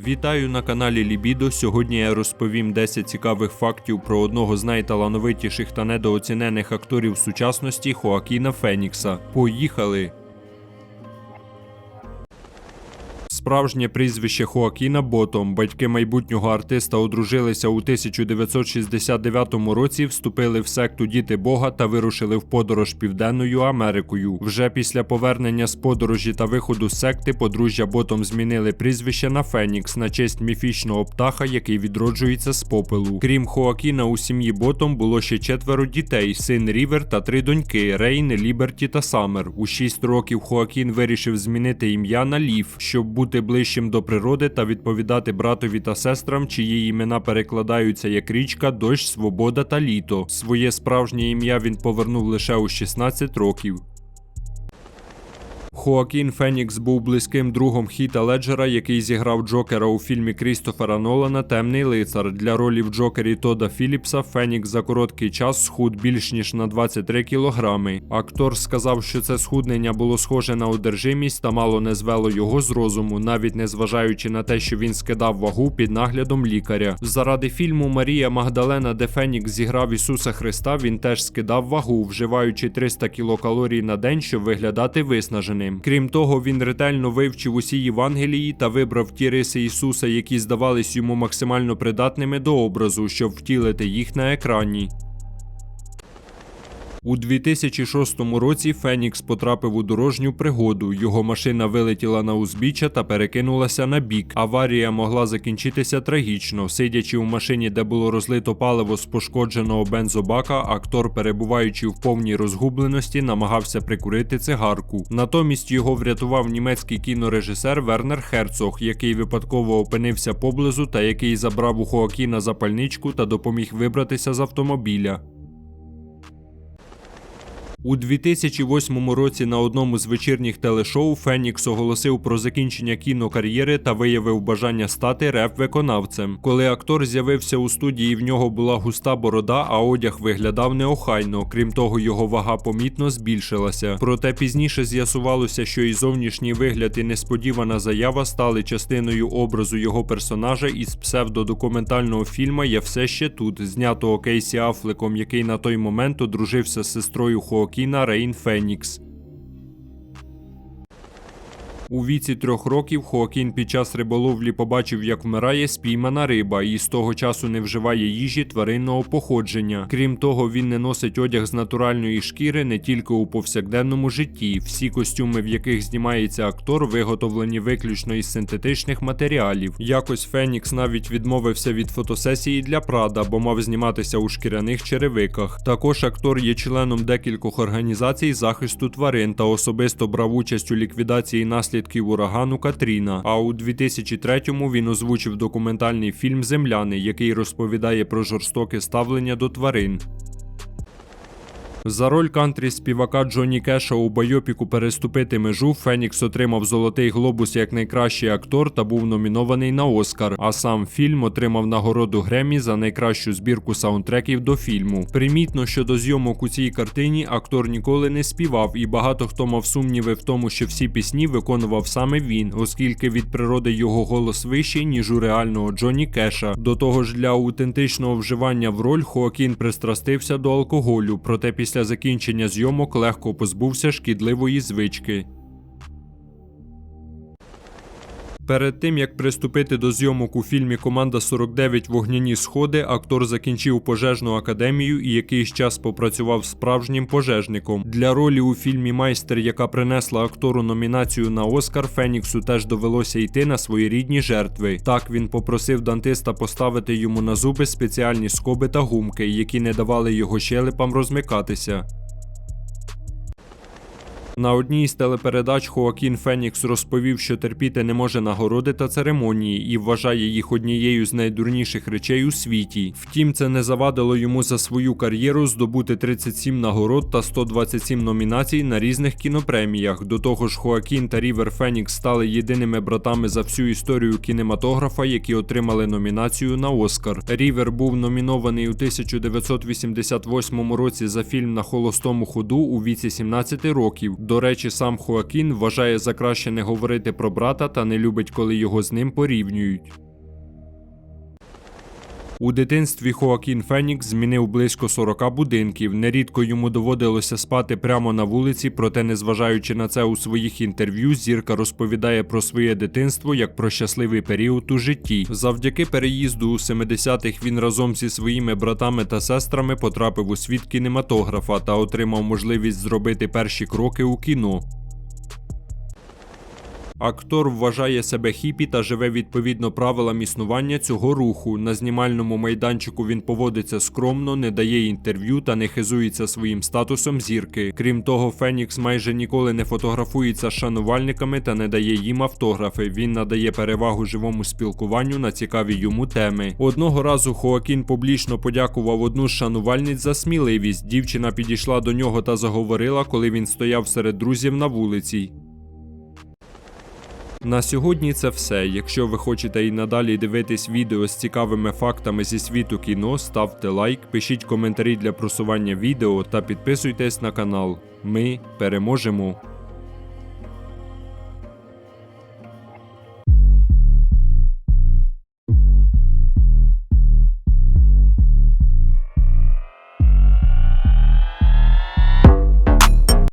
Вітаю на каналі Лібідо. Сьогодні я розповім 10 цікавих фактів про одного з найталановитіших та недооцінених акторів сучасності Хоакіна Фенікса. Поїхали! Справжнє прізвище Хоакіна Ботом. Батьки майбутнього артиста одружилися у 1969 році, вступили в секту Діти Бога та вирушили в подорож Південною Америкою. Вже після повернення з подорожі та виходу з секти подружжя Ботом змінили прізвище на Фенікс на честь міфічного птаха, який відроджується з попелу. Крім Хоакіна, у сім'ї Ботом було ще четверо дітей: син Рівер та три доньки Рейн, Ліберті та Самер. У шість років Хоакін вирішив змінити ім'я на Лів, щоб бути ближчим до природи та відповідати братові та сестрам, чиї імена перекладаються як річка, дощ, свобода та літо. Своє справжнє ім'я він повернув лише у 16 років. Хоакін Фенікс був близьким другом Хіта Леджера, який зіграв Джокера у фільмі Крістофера Нолана Темний лицар. Для ролі в Джокері Тода Філіпса Фенікс за короткий час схуд більш ніж на 23 кілограми. Актор сказав, що це схуднення було схоже на одержимість та мало не звело його з розуму, навіть не зважаючи на те, що він скидав вагу під наглядом лікаря. Заради фільму Марія Магдалена, де Фенікс зіграв Ісуса Христа, він теж скидав вагу, вживаючи 300 кілокалорій на день, щоб виглядати виснаженим. Крім того, він ретельно вивчив усі Євангелії та вибрав ті риси Ісуса, які здавались йому максимально придатними до образу, щоб втілити їх на екрані. У 2006 році Фенікс потрапив у дорожню пригоду. Його машина вилетіла на узбіччя та перекинулася на бік. Аварія могла закінчитися трагічно. Сидячи у машині, де було розлито паливо з пошкодженого бензобака, актор, перебуваючи в повній розгубленості, намагався прикурити цигарку. Натомість його врятував німецький кінорежисер Вернер Херцог, який випадково опинився поблизу та який забрав у Хоакіна запальничку та допоміг вибратися з автомобіля. У 2008 році на одному з вечірніх телешоу Фенікс оголосив про закінчення кінокар'єри та виявив бажання стати реп-виконавцем. Коли актор з'явився у студії, в нього була густа борода, а одяг виглядав неохайно. Крім того, його вага помітно збільшилася. Проте пізніше з'ясувалося, що і зовнішній вигляд і несподівана заява стали частиною образу його персонажа із псевдодокументального фільму Я все ще тут, знятого Кейсі Афлеком, який на той момент одружився з сестрою Хоакіна Рейн Фенікс. У віці трьох років Хоакін під час риболовлі побачив, як вмирає спіймана риба, і з того часу не вживає їжі тваринного походження. Крім того, він не носить одяг з натуральної шкіри не тільки у повсякденному житті. Всі костюми, в яких знімається актор, виготовлені виключно із синтетичних матеріалів. Якось Фенікс навіть відмовився від фотосесії для Прада, бо мав зніматися у шкіряних черевиках. Також актор є членом декількох організацій захисту тварин та особисто брав участь у ліквідації наслідків урагану Катріна. А у 2003-му він озвучив документальний фільм Земляни, який розповідає про жорстоке ставлення до тварин. За роль кантрі співака Джонні Кеша у байопіку Переступити межу Фенікс отримав золотий глобус як найкращий актор та був номінований на Оскар. А сам фільм отримав нагороду Греммі за найкращу збірку саундтреків до фільму. Примітно, що до зйомок у цій картині актор ніколи не співав, і багато хто мав сумніви в тому, що всі пісні виконував саме він, оскільки від природи його голос вищий, ніж у реального Джонні Кеша. До того ж, для аутентичного вживання в роль Хоакін пристрастився до алкоголю, проте після закінчення зйомок легко позбувся шкідливої звички. Перед тим як приступити до зйомок у фільмі Команда 49 Вогняні сходи, актор закінчив пожежну академію і якийсь час попрацював справжнім пожежником. Для ролі у фільмі Майстер, яка принесла актору номінацію на Оскар, Феніксу теж довелося йти на свої рідні жертви. Так він попросив дантиста поставити йому на зуби спеціальні скоби та гумки, які не давали його щелепам розмикатися. На одній з телепередач Хоакін Фенікс розповів, що терпіти не може нагороди та церемонії і вважає їх однією з найдурніших речей у світі. Втім, це не завадило йому за свою кар'єру здобути 37 нагород та 127 номінацій на різних кінопреміях. До того ж, Хоакін та Рівер Фенікс стали єдиними братами за всю історію кінематографа, які отримали номінацію на Оскар. Рівер був номінований у 1988 році за фільм на холостому ходу у віці 17 років. До речі, сам Хоакін вважає за краще не говорити про брата та не любить, коли його з ним порівнюють. У дитинстві Хоакін Фенікс змінив близько 40 будинків. Нерідко йому доводилося спати прямо на вулиці, проте, незважаючи на це у своїх інтерв'ю, зірка розповідає про своє дитинство як про щасливий період у житті. Завдяки переїзду у 70-х він разом зі своїми братами та сестрами потрапив у світ кінематографа та отримав можливість зробити перші кроки у кіно. Актор вважає себе хіпі та живе відповідно правилам існування цього руху. На знімальному майданчику він поводиться скромно, не дає інтерв'ю та не хизується своїм статусом зірки. Крім того, Фенікс майже ніколи не фотографується з шанувальниками та не дає їм автографи. Він надає перевагу живому спілкуванню на цікаві йому теми. Одного разу Хоакін публічно подякував одну з шанувальниць за сміливість. Дівчина підійшла до нього та заговорила, коли він стояв серед друзів на вулиці. На сьогодні це все. Якщо ви хочете і надалі дивитись відео з цікавими фактами зі світу кіно, ставте лайк, пишіть коментарі для просування відео та підписуйтесь на канал. Ми переможемо!